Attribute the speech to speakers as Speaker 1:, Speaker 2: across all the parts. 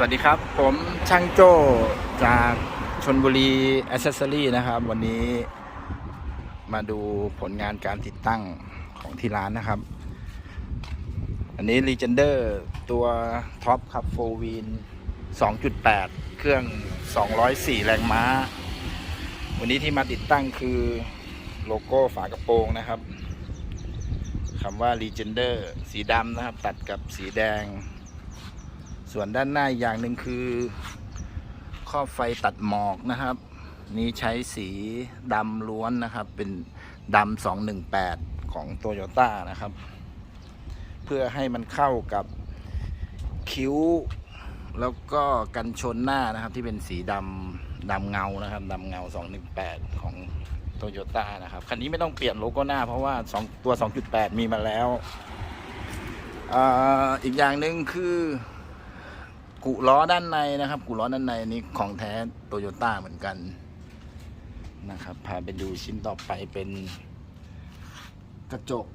Speaker 1: สวัสดีครับ ผมช่างโจ้จากชนบุรีอ c เซอรี่นะครับ วันนี้มาดูผลงานการติดตั้งของที่ร้านนะครับ อันนี้ Legender ตัวท็อปครับ4 w i n 2.8 เครื่อง 204 แรงม้า วันนี้ที่มาติดตั้งคือโลโก้ฝากระโปรงนะครับคำว่า Legender สีดำนะครับ ตัดกับสีแดง ส่วนด้านหน้าอย่างหนึ่งคือครอบไฟตัดหมอกนะครับ นี้ใช้สีดำล้วนนะครับ เป็นดำ218ของโตโยต้านะครับ เพื่อให้มันเข้ากับคิ้ว แล้วก็กันชนหน้านะครับ ที่เป็นสีดำดำเงานะครับดำเงา 218 ของโตโยต้านะครับ คันนี้ไม่ต้องเปลี่ยนโลโก้หน้าเพราะว่าสองตัว 2.8 มีมาแล้วออีกอย่างหนึ่งคือ กุล้อด้านในนะครับ กุล้อด้านในนี้ของแท้โตโยต้าเหมือนกันนะครับพาไปดูชิ้นต่อไปเป็นกระจก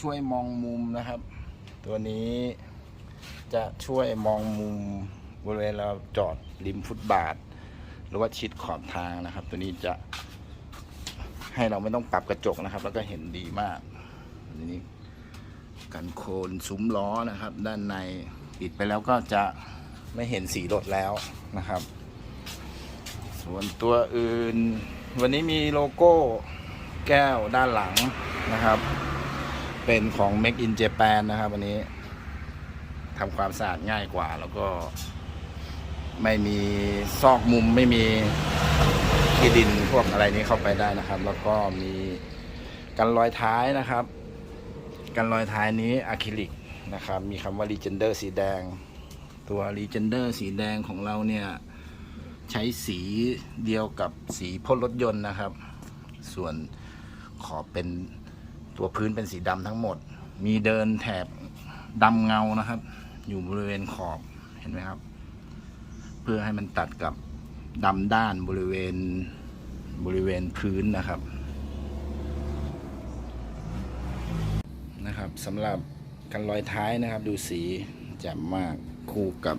Speaker 1: ช่วยมองมุมนะครับ ตัวนี้จะช่วยมองมุมบริเวณเราจอดริมฟุตบาท หรือว่าชิดขอบทางนะครับ ตัวนี้จะให้เราไม่ต้องปรับกระจกนะครับ แล้วก็เห็นดีมากตัวนี้กันโคนซุ้มล้อนะครับ ด้านในปิดไปแล้วก็จะ ไม่เห็นสีรถแล้วนะครับ ส่วนตัวอื่น วันนี้มีโลโก้แก้วด้านหลังนะครับ เป็นของ Make in Japan นะครับวันนี้ทำความสะอาดง่ายกว่า แล้วก็ไม่มีซอกมุมไม่มีขี้ดินพวกอะไรนี้เข้าไปได้นะครับ แล้วก็มีกันรอยท้ายนะครับ กันรอยท้ายนี้อะคริลิกนะครับ มีคำว่า Legender สีแดง ตัว Legender สีแดงของเราเนี่ย ใช้สีเดียวกับสีพ่นรถยนต์นะครับ ส่วนขอบเป็นตัวพื้นเป็นสีดำทั้งหมด มีเดินแถบดำเงานะครับ อยู่บริเวณขอบเห็นไหมครับ เพื่อให้มันตัดกับดำด้านบริเวณบริเวณพื้นนะครับนะครับสำหรับกันรอยท้ายนะครับดูสี แจ่มมากคู่กับ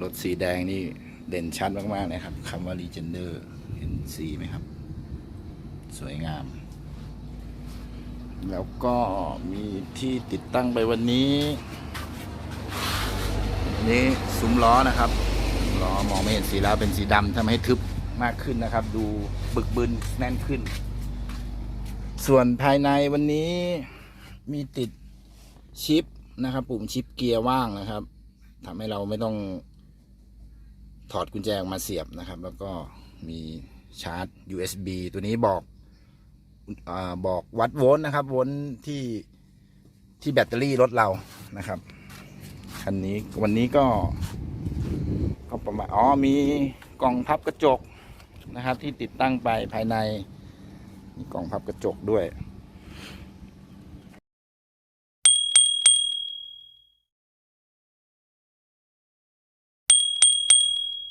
Speaker 1: รถสีแดงนี่เด่นชัดมากๆนะครับคำว่า Legender เห็นสีไหมครับ สวยงาม แล้วก็มีที่ติดตั้งไปวันนี้นนี้ซุ้มล้อนะครับล้อมองไม่เห็นสีแล้วเป็นสีดำทำให้ทึบมากขึ้นนะครับ ดูบึกบึนแน่นขึ้น ส่วนภายในวันนี้มีติดชิป นะครับ ปุ่มชิปเกียร์ว่างนะครับทำให้เราไม่ต้องถอดกุญแจออกมาเสียบนะครับ แล้วก็มีชาร์จ USB ตัวนี้บอกอาบอกวัดโวลต์นะครับโวลต์ที่ที่แบตเตอรี่รถเรานะครับคันนี้วันนี้ก็ก็ประมาณอ๋อมีกล่องพับกระจกนะครับ ที่ติดตั้งไปภายในมีกล่องพับกระจกด้วย